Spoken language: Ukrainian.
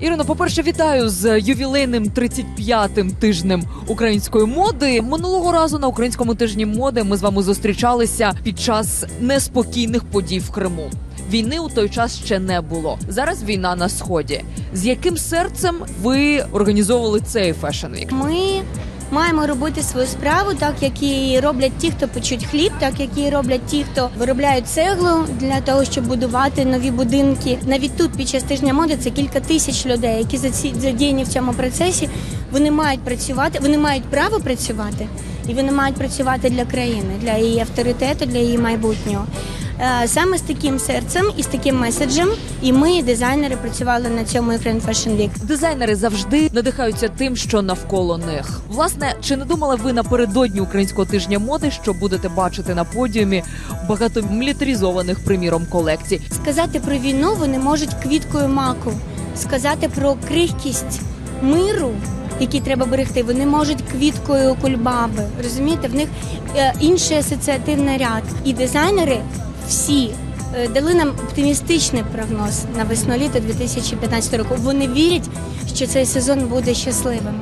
Ірино, по-перше, вітаю з ювілейним 35-м тижнем української моди. Минулого разу на українському тижні моди ми з вами зустрічалися під час неспокійних подій в Криму. Війни у той час ще не було. Зараз війна на сході. З яким серцем ви організовували цей фешн вік? Ми маємо робити свою справу, так як і роблять ті, хто печуть хліб, так як і роблять ті, хто виробляють цеглу для того, щоб будувати нові будинки. Навіть тут під час тижня моди це кілька тисяч людей, які задіяні в цьому процесі. Вони мають працювати, вони мають право працювати, і вони мають працювати для країни, для її авторитету, для її майбутнього. Е, Саме з таким серцем і з таким меседжем, і ми, дизайнери, працювали на цьому Ukraine Fashion Week. Дизайнери завжди надихаються тим, що навколо них. Власне, чи не думали ви напередодні українського тижня моди, що будете бачити на подіумі багато мілітаризованих приміром колекцій? Сказати про війну вони можуть квіткою маку. Сказати про крихкість миру, який треба берегти, вони можуть квіткою кульбаби. Розумієте, в них е, інший асоціативний ряд. І дизайнери всі е, дали нам оптимістичний прогноз на весну-літо 2015 року. Вони вірять, що цей сезон буде щасливим.